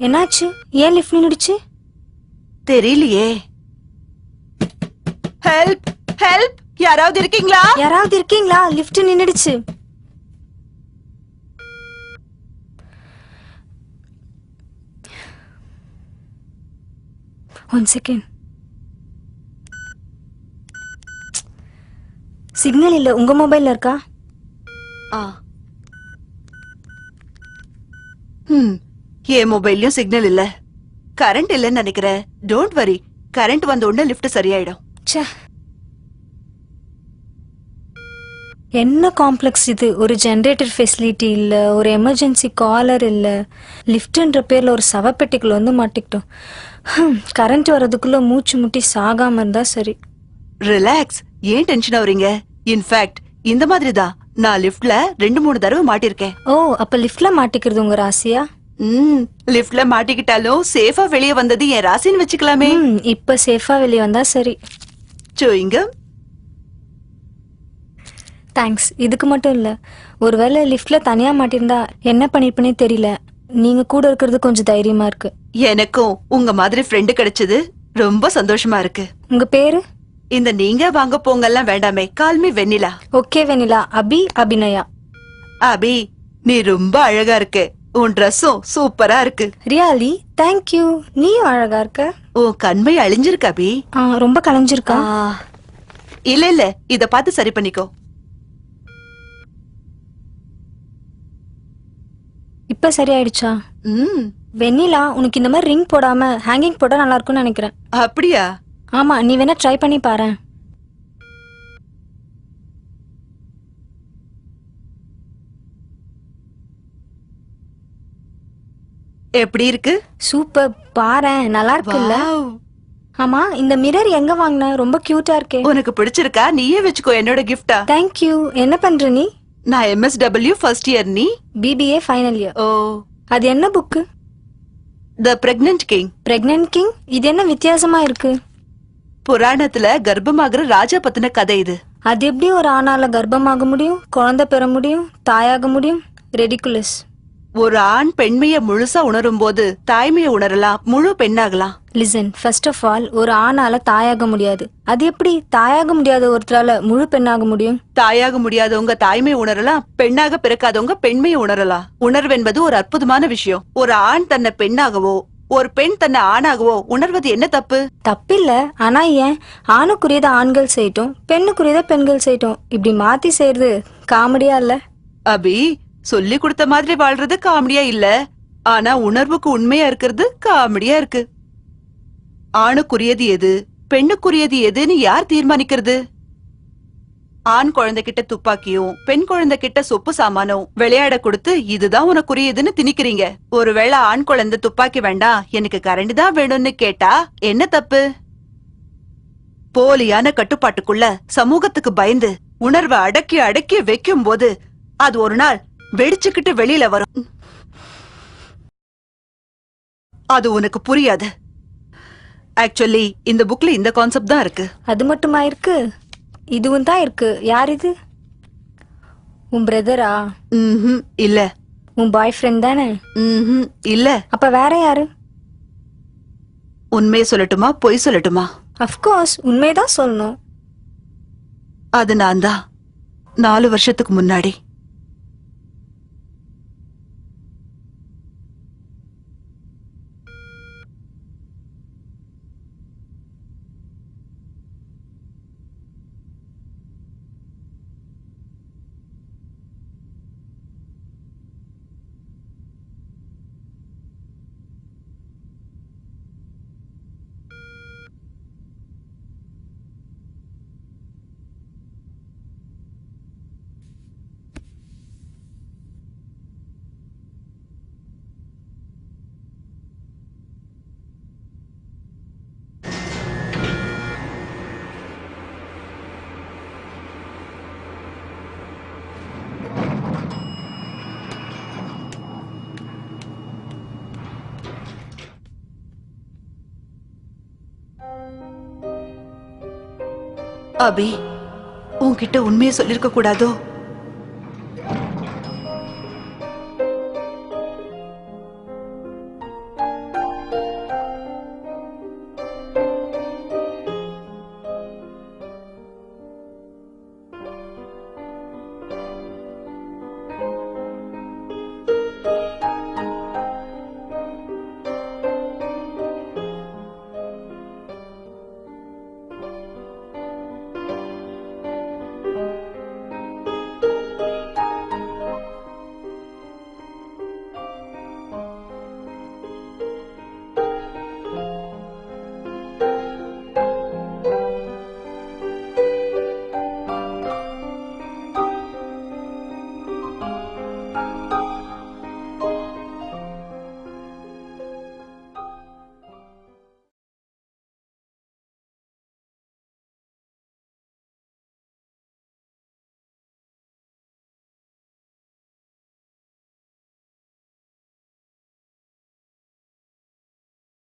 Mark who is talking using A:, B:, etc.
A: என்னாச்சு? ஏன் லிஃப்ட் நின்னுடுச்சு?
B: தெரியலையே. ஹெல்ப் ஹெல்ப் யாராவது இருக்கீங்களா?
A: யாராவது இருக்கீங்களா? லிஃப்ட் நின்னுடுச்சு. One second. சிக்னல் இல்ல. உங்க மொபைல்ல இருக்கா?
B: ஆ. ம். என் மொபைல்லயும் சிக்னல் இல்ல. கரண்ட் இல்லன்னு நினைக்கிறேன். டோன்ட் வரி கரண்ட் வந்த உடனே லிஃப்ட் சரியாயிடும்.
A: என்ன காம்ப்ளெக்ஸ் இது? ஒரு ஜெனரேட்டர் ஃபெசிலிட்டி இல்ல ஒரு எமர்ஜென்சி காலர் இல்ல. லிஃப்ட்ன்ற பேர்ல ஒரு சவப்பெட்டிக்குள்ள வந்து மாட்டிக்கிட்டோம். கரண்ட் வர்றதுக்குள்ள மூச்சு முட்டி சாகாம இருந்தா சரி.
B: ரிலாக்ஸ் ஏன் டென்ஷன் ஆகுறீங்க இன்ஃபேக்ட் இந்த மாதிரி தான் நான் லிஃப்ட்ல ரெண்டு மூணு தடவை மாட்டிருக்கேன்.
A: ஓ அப்ப லிஃப்ட்ல மாட்டிக்கிறது உங்க ராசியா?
B: லிஃப்ட்ல மாட்டிக்கிட்டாலும் சேஃபா வெளியே வந்தது என் ராசின்னு வச்சுக்கலாமே.
A: இப்ப சேஃபா வெளியே வந்தா சரி.
B: சோயிங்கம்
A: தேங்க்ஸ் இதுக்கு மட்டும் இல்ல. ஒருவேளை லிஃப்ட்ல தனியா மாட்டிருந்தா என்ன பண்ணிருப்பேனே தெரியல. நீங்க கூட இருக்கிறது கொஞ்சம் தைரியமா இருக்கு.
B: எனக்கும் உங்க மாதிரி ஃப்ரெண்டு கிடைச்சது ரொம்ப சந்தோஷமா இருக்கு.
A: உங்க பேரு?
B: இந்த நீங்க வாங்க போங்கெல்லாம் வேண்டாமே. Call me Vennila
A: okay Venila Abhi Abhinaya.
B: Abhi நீ ரொம்ப அழகா இருக்கு. உன் ட்ரெஸ்ஸும் சூப்பரா இருக்கு.
A: ரியாலி தேங்க்யூ நீயும் அழகா இருக்க?
B: உன் கண்மை அழிஞ்சிருக்கு அபி?
A: ஆ, ரொம்ப கலைஞ்சிருக்கா
B: இல்ல இல்ல. இத பார்த்து சரி பண்ணிக்கோ.
A: இப்ப சரியாயிடுச்சா?
B: ம்.
A: வெண்ணிலா உனக்கு இந்த மாதிரி ரிங் போடாம ஹேங்கிங் போட்டா நல்லா இருக்கும்னு நினைக்கிறேன்.
B: அப்படியா?
A: ஆமா நீ வேணா ட்ரை பண்ணி பாரேன்.
B: எப்படி இருக்கு?
A: சூப்பர் பாரேன் நல்லா இருக்குல்ல. ஆமா இந்த மிரர் எங்க வாங்கின? ரொம்ப கியூட்டா இருக்கே.
B: உனக்கு பிடிச்சிருக்கா? நீயே வச்சுக்கோ என்னோட கிஃப்டா
A: தேங்க்யூ என்ன பண்ற நீ?
B: நான் எம்எஸ்டபிள்யூ ஃபர்ஸ்ட் இயர் நீ.
A: பிபிஏ ஃபைனல் இயர்
B: ஓ.
A: அது என்ன book
B: the pregnant king
A: pregnant king இது என்ன வித்தியாசமா இருக்கு?
B: புராணத்துல கர்ப்பமாகிற ராஜா பத்தின கதை இது.
A: அது எப்படி ஒரு ஆணால கர்ப்பமாக முடியும் குழந்தை பெற முடியும் தாயாக முடியும்? ரெடிகுலஸ்
B: ஒரு ஆண் பெண்மைய முழுசா உணரும் போது தாய்மைய உணரலாம். முழு பெண்ணாகலாம்.
A: லிசன் ஃபர்ஸ்ட் ஆஃப் ஆல் ஒரு ஆணால தாயாக முடியாது. அது எப்படி தாயாக முடியாத ஒருத்தரால முழு பெண்ணாக முடியும்?
B: தாயாக முடியாதவங்க தாய்மை உணரலாம் பெண்ணாக பிறக்காதவங்க பெண்மையை உணரலாம். உணர்வென்பது ஒரு அற்புதமான விஷயம். ஒரு ஆண் தன்னை பெண்ணாகவோ ஒரு பெண் தன்னை ஆணாகவோ உணர்வது என்ன தப்பு?
A: தப்பில்ல ஆனா ஏன்? ஆணுக்குரியத ஆண்கள் செய்யட்டும் பெண்ணுக்குரியத பெண்கள் செய்யட்டும். இப்படி மாத்தி செய்யறது காமெடியா இல்ல?
B: அபி சொல்லி கொடுத்த மாதிரி வாழ்றது காமெடியா இல்ல. ஆனா உணர்வுக்கு உண்மையா இருக்கிறது காமெடியா இருக்கு. ஆணுக்குரியது எது? பெண்ணுக்குரியது எதுன்னு யார் தீர்மானிக்கிறது? ஆண் குழந்தை கிட்ட துப்பாக்கியும் பெண் குழந்தை கிட்ட சொப்பு சாமானும் விளையாட கொடுத்து இதுதான் உனக்குரியதுன்னு திணிக்கிறீங்க. ஒருவேளை ஆண் குழந்தை துப்பாக்கி வேண்டாம் எனக்கு கரண்ட் தான் வேணும்னு கேட்டா என்ன தப்பு? போலியான கட்டுப்பாட்டுக்குள்ள சமூகத்துக்கு பயந்து உணர்வை அடக்கி அடக்கி வைக்கும் போது அது ஒரு நாள் வெடிச்சுக்கிட்டு வெளியில வரும். அது உனக்கு புரியாது. ஆக்சுவலி இந்த புக்ல இந்த கான்செப்ட் தான் இருக்கு.
A: அது மட்டுமா இருக்கு? இதுவும் தான் இருக்கு. யார் இது? உன் பிரதரா
B: ம்ஹும், இல்ல.
A: உன் பாய் ஃப்ரெண்ட் தானே?
B: ம்ஹும், இல்ல.
A: அப்ப வேற யாரு?
B: உண்மையை சொல்லட்டுமா பொய் சொல்லட்டுமா?
A: அஃப்கோர்ஸ் உண்மைதான் சொல்லணும்.
B: அது நான் தான். நாலு வருஷத்துக்கு முன்னாடி. அபி உன்கிட்ட உண்மையை சொல்லிருக்க கூடாதோ?